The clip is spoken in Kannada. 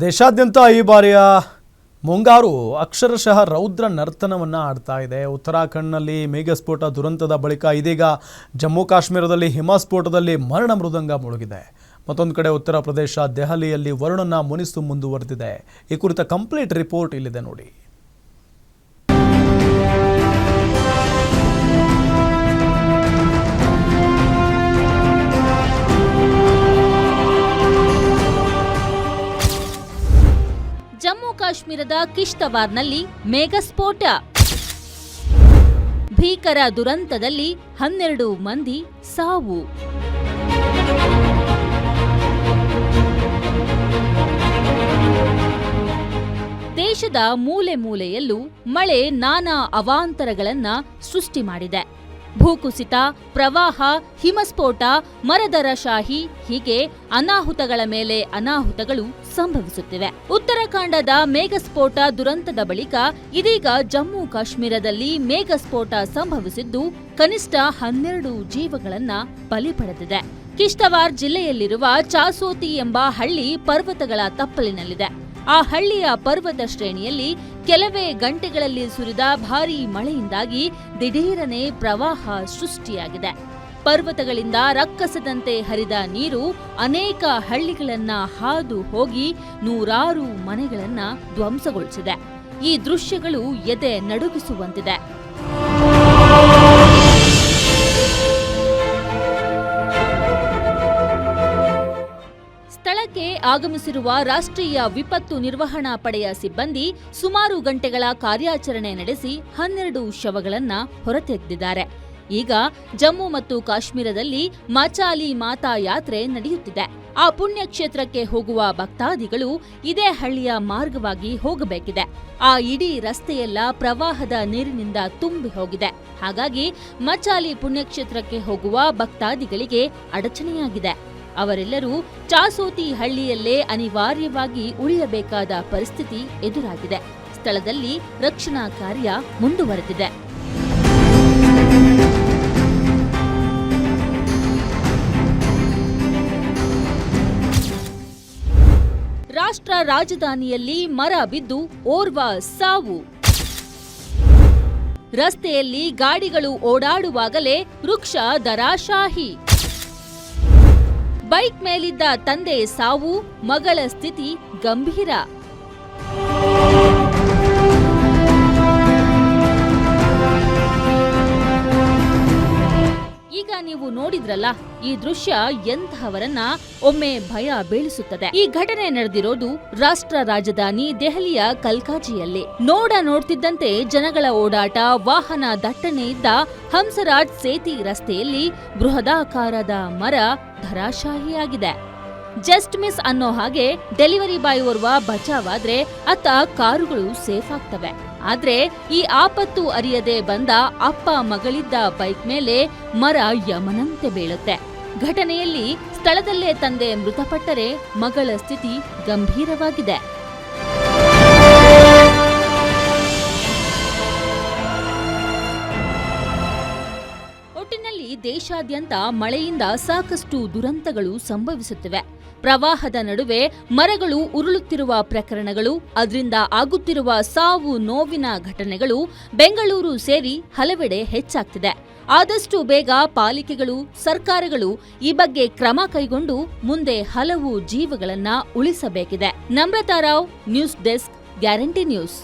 ದೇಶಾದ್ಯಂತ ಈ ಬಾರಿಯ ಮುಂಗಾರು ಅಕ್ಷರಶಃ ರೌದ್ರ ನರ್ತನವನ್ನು ಆಡ್ತಾ ಇದೆ. ಉತ್ತರಾಖಂಡ್ನಲ್ಲಿ ಮೇಘಸ್ಫೋಟ ದುರಂತದ ಬಳಿಕ ಇದೀಗ ಜಮ್ಮು ಕಾಶ್ಮೀರದಲ್ಲಿ ಹಿಮಸ್ಫೋಟದಲ್ಲಿ ಮರಣ ಮೃದಂಗ ಮುಳುಗಿದೆ. ಮತ್ತೊಂದು ಕಡೆ ಉತ್ತರ ಪ್ರದೇಶ ದೆಹಲಿಯಲ್ಲಿ ವರುಣನ ಮುನಿಸು ಮುಂದುವರೆದಿದೆ. ಈ ಕುರಿತ ಕಂಪ್ಲೀಟ್ ರಿಪೋರ್ಟ್ ಇಲ್ಲಿದೆ ನೋಡಿ. ಜಮ್ಮು ಕಾಶ್ಮೀರದ ಕಿಶ್ತವಾರ್ನಲ್ಲಿ ಮೇಘಸ್ಫೋಟ ಭೀಕರ ದುರಂತದಲ್ಲಿ ಹನ್ನೆರಡು ಮಂದಿ ಸಾವು. ದೇಶದ ಮೂಲೆ ಮೂಲೆಯಲ್ಲೂ ಮಳೆ ನಾನಾ ಅವಾಂತರಗಳನ್ನ ಸೃಷ್ಟಿ ಮಾಡಿದೆ. ಭೂಕುಸಿತ, ಪ್ರವಾಹ, ಹಿಮಸ್ಫೋಟ, ಮರದರ ಶಾಹಿ ಹೀಗೆ ಅನಾಹುತಗಳ ಮೇಲೆ ಅನಾಹುತಗಳು ಸಂಭವಿಸುತ್ತಿವೆ. ಉತ್ತರಾಖಂಡದ ಮೇಘಸ್ಫೋಟ ದುರಂತದ ಬಳಿಕ ಇದೀಗ ಜಮ್ಮು ಕಾಶ್ಮೀರದಲ್ಲಿ ಮೇಘಸ್ಫೋಟ ಸಂಭವಿಸಿದ್ದು ಕನಿಷ್ಠ ಹನ್ನೆರಡು ಜೀವಗಳನ್ನ ಬಲಿ ಪಡೆದಿದೆ. ಕಿಶ್ತವಾರ್ ಜಿಲ್ಲೆಯಲ್ಲಿರುವ ಚಾಸೋತಿ ಎಂಬ ಹಳ್ಳಿ ಪರ್ವತಗಳ ತಪ್ಪಲಿನಲ್ಲಿದೆ. ಆ ಹಳ್ಳಿಯ ಪರ್ವತ ಶ್ರೇಣಿಯಲ್ಲಿ ಕೆಲವೇ ಗಂಟೆಗಳಲ್ಲಿ ಸುರಿದ ಭಾರೀ ಮಳೆಯಿಂದಾಗಿ ದಿಢೀರನೆ ಪ್ರವಾಹ ಸೃಷ್ಟಿಯಾಗಿದೆ. ಪರ್ವತಗಳಿಂದ ರಕ್ಕಸದಂತೆ ಹರಿದ ನೀರು ಅನೇಕ ಹಳ್ಳಿಗಳನ್ನ ಹಾದು ಹೋಗಿ ನೂರಾರು ಮನೆಗಳನ್ನ ಧ್ವಂಸಗೊಳಿಸಿದೆ. ಈ ದೃಶ್ಯಗಳು ಎದೆ ನಡುಗಿಸುವಂತಿದೆ. ಆಗಮಿಸಿರುವ ರಾಷ್ಟ್ರೀಯ ವಿಪತ್ತು ನಿರ್ವಹಣಾ ಪಡೆಯ ಸಿಬ್ಬಂದಿ ಸುಮಾರು ಗಂಟೆಗಳ ಕಾರ್ಯಾಚರಣೆ ನಡೆಸಿ ಹನ್ನೆರಡು ಶವಗಳನ್ನು ಹೊರತೆಗೆದಿದ್ದಾರೆ. ಈಗ ಜಮ್ಮು ಮತ್ತು ಕಾಶ್ಮೀರದಲ್ಲಿ ಮಚಾಲಿ ಮಾತಾ ಯಾತ್ರೆ ನಡೆಯುತ್ತಿದೆ. ಆ ಪುಣ್ಯಕ್ಷೇತ್ರಕ್ಕೆ ಹೋಗುವ ಭಕ್ತಾದಿಗಳು ಇದೇ ಹಳ್ಳಿಯ ಮಾರ್ಗವಾಗಿ ಹೋಗಬೇಕಿದೆ. ಆ ಇಡೀ ರಸ್ತೆಯೆಲ್ಲ ಪ್ರವಾಹದ ನೀರಿನಿಂದ ತುಂಬಿ ಹೋಗಿದೆ. ಹಾಗಾಗಿ ಮಚಾಲಿ ಪುಣ್ಯಕ್ಷೇತ್ರಕ್ಕೆ ಹೋಗುವ ಭಕ್ತಾದಿಗಳಿಗೆ ಅಡಚಣೆಯಾಗಿದೆ. ಅವರೆಲ್ಲರೂ ಚಾಸೋತಿ ಹಳ್ಳಿಯಲ್ಲೇ ಅನಿವಾರ್ಯವಾಗಿ ಉಳಿಯಬೇಕಾದ ಪರಿಸ್ಥಿತಿ ಎದುರಾಗಿದೆ. ಸ್ಥಳದಲ್ಲಿ ರಕ್ಷಣಾ ಕಾರ್ಯ ಮುಂದುವರೆದಿದೆ. ರಾಷ್ಟ್ರ ರಾಜಧಾನಿಯಲ್ಲಿ ಮರ ಬಿದ್ದು ಓರ್ವ ಸಾವು. ರಸ್ತೆಯಲ್ಲಿ ಗಾಡಿಗಳು ಓಡಾಡುವಾಗಲೇ ವೃಕ್ಷ ದರಾಶಾಹಿ ಬೈಕ್ ಮೇಲಿದ್ದ ತಂದೆ ಸಾವು ಮಗಳ ಸ್ಥಿತಿ ಗಂಭೀರ. ನೀವು ನೋಡಿದ್ರಲ್ಲ, ಈ ದೃಶ್ಯ ಎಂತಹವರನ್ನ ಒಮ್ಮೆ ಭಯ ಬೀಳಿಸುತ್ತದೆ. ಈ ಘಟನೆ ನಡೆದಿರೋದು ರಾಷ್ಟ್ರ ರಾಜಧಾನಿ ದೆಹಲಿಯ ಕಲ್ಕಾಜಿಯಲ್ಲಿ. ನೋಡ ನೋಡ್ತಿದ್ದಂತೆ ಜನಗಳ ಓಡಾಟ, ವಾಹನ ದಟ್ಟಣೆಯಿದ್ದ ಹಂಸರಾಜ್ ಸೇತಿ ರಸ್ತೆಯಲ್ಲಿ ಬೃಹದಾಕಾರದ ಮರ ಧರಾಶಾಹಿಯಾಗಿದೆ. ಜಸ್ಟ್ ಮಿಸ್ ಅನ್ನೋ ಹಾಗೆ ಡೆಲಿವರಿ ಬಾಯ್ ಓರ್ವ ಬಚಾವಾದ್ರೆ ಅತ್ತ ಕಾರುಗಳು ಸೇಫ್ ಆಗ್ತವೆ. ಆದ್ರೆ ಈ ಆಪತ್ತು ಅರಿಯದೆ ಬಂದ ಅಪ್ಪ ಮಗಳಿದ್ದ ಬೈಕ್ ಮೇಲೆ ಮರ ಯಮನಂತೆ ಬೀಳುತ್ತೆ. ಘಟನೆಯಲ್ಲಿ ಸ್ಥಳದಲ್ಲೇ ತಂದೆ ಮೃತಪಟ್ಟರೆ ಮಗಳ ಸ್ಥಿತಿ ಗಂಭೀರವಾಗಿದೆ. ಒಟ್ಟಿನಲ್ಲಿ ದೇಶಾದ್ಯಂತ ಮಳೆಯಿಂದ ಸಾಕಷ್ಟು ದುರಂತಗಳು ಸಂಭವಿಸುತ್ತಿವೆ. ಪ್ರವಾಹದ ನಡುವೆ ಮರಗಳು ಉರುಳುತ್ತಿರುವ ಪ್ರಕರಣಗಳು, ಅದರಿಂದ ಆಗುತ್ತಿರುವ ಸಾವು ನೋವಿನ ಘಟನೆಗಳು ಬೆಂಗಳೂರು ಸೇರಿ ಹಲವೆಡೆ ಹೆಚ್ಚಾಗ್ತಿದೆ. ಆದಷ್ಟು ಬೇಗ ಪಾಲಿಕೆಗಳು, ಸರ್ಕಾರಗಳು ಈ ಬಗ್ಗೆ ಕ್ರಮ ಕೈಗೊಂಡು ಮುಂದೆ ಹಲವು ಜೀವಗಳನ್ನ ಉಳಿಸಬೇಕಿದೆ. Namrata Rao, news desk, guarantee news.